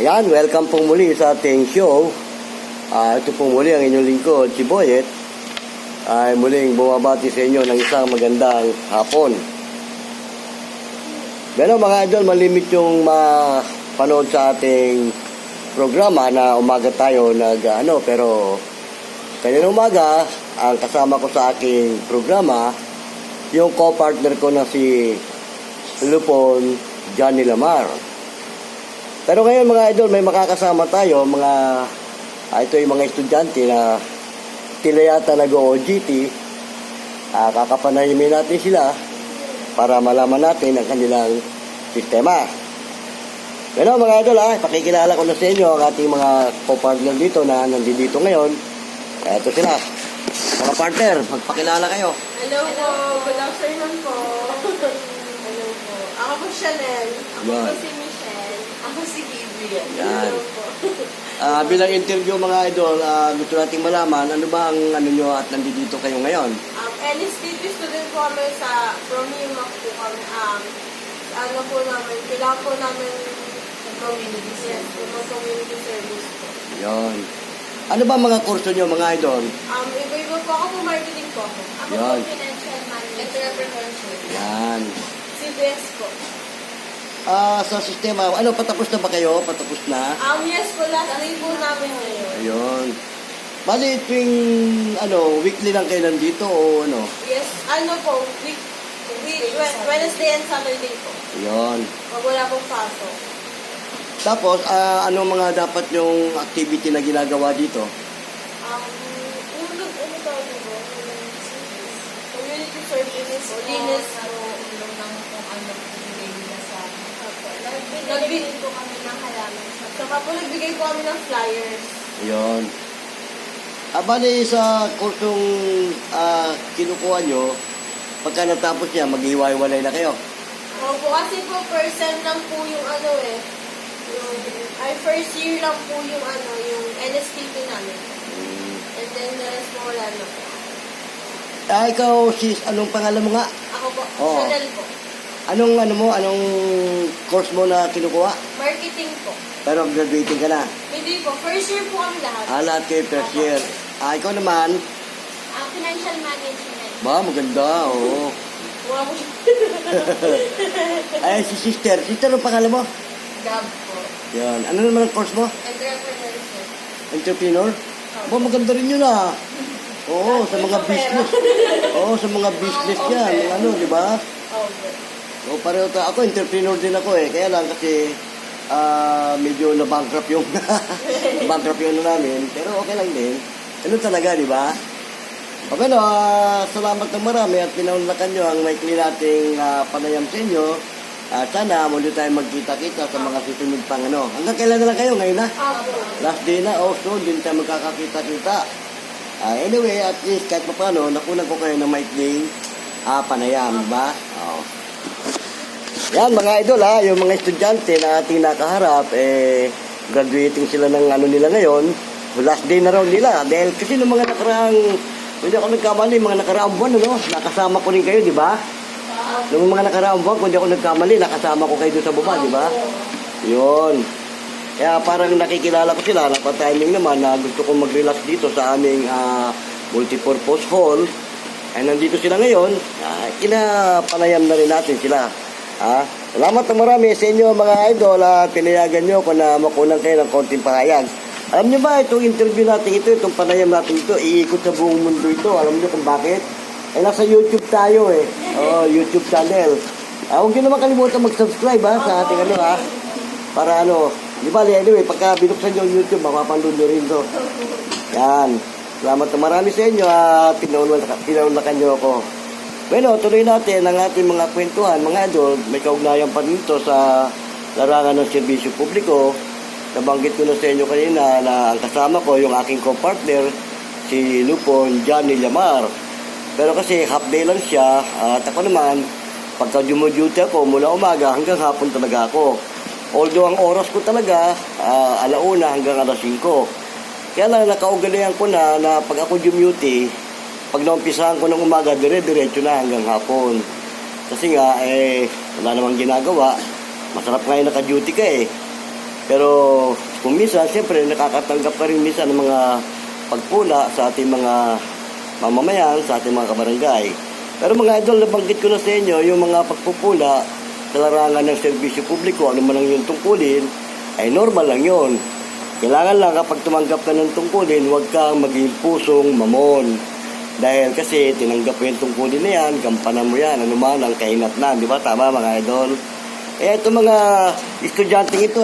Ayan, welcome po muli sa ating show. Ah, ito po muli ang inyong lingkod, si Boyet. Ay muling bumabati sa inyo ng isang magandang hapon. Pero mga idol, malimit yung mapanood sa ating programa na umaga tayo nag ano, pero kanina umaga, ang kasama ko sa aking programa, yung co-partner ko na si Lupon Johnny Lamar. Pero ngayon mga idol, may makakasama tayo, mga, ah, ito yung mga estudyante na tila yata nag-OGT. Ah, kakapanayimin natin sila para malaman natin ang kanilang sistema. Pero mga idol, ah, pakikilala ko na sa inyo ang ating mga co-partner dito na nandito ngayon. Ito sila. Mga partner, magpakilala kayo. Hello po. Good afternoon po. Hello po. Ako po Chanel. Ako po si Michelle. Ako si Gabriel. Yan. Ah, bilang interview mga idol, ah, gusto nating malaman ano ba ang ano nyo at nandito kayo ngayon. Um, NSTP student po kami sa from UMAC po kami. Um, ano po namin, kailangan po namin community service. Community service po. Yon. Ano ba mga kurso nyo mga idol? Um, iba-iba po ako po marketing po ako. Yan. po financial management. Entrepreneurship. Yan. CBS po. Ah, sa sistema, ano, patapos na ba kayo? Patapos na? Um, yes po, last day po namin ngayon. Ayun. Bali, tuwing, ano, weekly lang kayo nandito o ano? Yes, ano po, week, week, Wednesday and Saturday po. Ayun. Pag wala pong pasok. Tapos, ah, ano mga dapat yung activity na ginagawa dito? Um, ulog, ano tawag mo? Community services po, linis po. Ng kung ano sa Nagbigay po kami ng halaman sa Saka po nagbigay po kami ng flyers. Ayun. Ah, bali, sa kursong ah, kinukuha nyo, pagka natapos niya, maghiwa-hiwalay na kayo. Opo, kasi po first sem lang po yung ano eh. Yung, ay, first year lang po yung ano, yung NSTP namin. Hmm. And then the rest po wala na po. Ah, ikaw, sis, anong pangalan mo nga? Ako po, Oo. Chanel po. Anong ano mo, anong course mo na kinukuha? Marketing po. Pero graduating ka na. Hindi po, first year po kami lahat. Ah, lahat kayo first year. Ah, ikaw naman, Ah, financial management. ba, maganda, oo. Wala po. Ay, si sister, sister, ang pangalan mo? Gab po. Yan, ano naman ang course mo? Entrepreneurship. Entrepreneur? Ba, maganda rin yun ah. Oo, sa mga business. Oo, sa mga business yan. Yung ano, di ba? Okay. O pareho ta. Ako, entrepreneur din ako eh. Kaya lang kasi ah medyo na-bankrupt yung bankrupt yung ano namin. Pero okay lang din. Ano talaga, di ba? O pero, ah, salamat ng marami at pinaunlakan nyo ang maikli nating ah, panayam sa inyo. Ah, sana muli tayo magkita-kita sa mga susunod pang ano. Hanggang kailan na lang kayo ngayon na? Last day na, oh, so hindi tayo magkakakita-kita. Ah, anyway, at least kahit pa paano, nakunan ko kayo ng maikling ah, panayam, di ba? Oh. Yan mga idol ha, yung mga estudyante na ating nakaharap, eh, graduating sila ng ano nila ngayon, last day na raw nila. Dahil kasi nung mga nakaraang, hindi ako nagkamali, mga nakaraang buwan, ano, nakasama ko rin kayo, di ba? Nung mga nakaraang buwan, kung di ako nagkamali, nakasama ko kayo doon sa baba, di ba? Yun. Kaya parang nakikilala ko sila, napatiming naman na gusto kong mag-relax dito sa aming ah, multipurpose hall. Ay nandito sila ngayon, uh, kinapanayam na rin natin sila. Ha? Salamat na marami sa inyo mga idol at pinayagan nyo ko na makunan kayo ng konting pahayag. Alam nyo ba, itong interview natin ito, itong panayam natin ito, iikot sa buong mundo ito. Alam nyo kung bakit? Eh, nasa YouTube tayo eh. Oh, YouTube channel. Ah, huwag nyo naman kalimutan mag-subscribe ha, sa ating ano ha. Para ano, di ba, anyway, pagka binuksan nyo YouTube, mapapanood nyo rin to. Yan. Salamat na marami sa inyo at pinaunlakan nyo ako. Bueno, tuloy natin ang ating mga kwentuhan, mga idol. May kaugnayan pa dito sa larangan ng serbisyo publiko. Nabanggit ko na sa inyo kanina na ang kasama ko, yung aking co-partner, si Lupon Johnny Lamar. Pero kasi half day lang siya at ako naman, pagka dumuduty ako mula umaga hanggang hapon talaga ako. Although ang oras ko talaga, ah, alauna hanggang alas 5. Kaya lang nakaugalian ko na na pag ako dumuty, pag naumpisahan ko ng umaga, dire-diretso na hanggang hapon. Kasi nga, eh, wala namang ginagawa. Masarap nga yung naka-duty ka eh. Pero kung minsan, siyempre nakakatanggap ka rin minsan ng mga pagpula sa ating mga mamamayan, sa ating mga kabarangay. Pero mga idol, nabanggit ko na sa inyo, yung mga pagpupula sa larangan ng serbisyo publiko, ano man ang yung tungkulin, ay normal lang yon. Kailangan lang kapag tumanggap ka ng tungkulin, huwag kang maging pusong mamon. Dahil kasi tinanggap mo yung tungkulin na yan, gampanan mo yan, ano man ang kainat na, di ba? Tama mga idol? Eh, ito mga estudyante ito,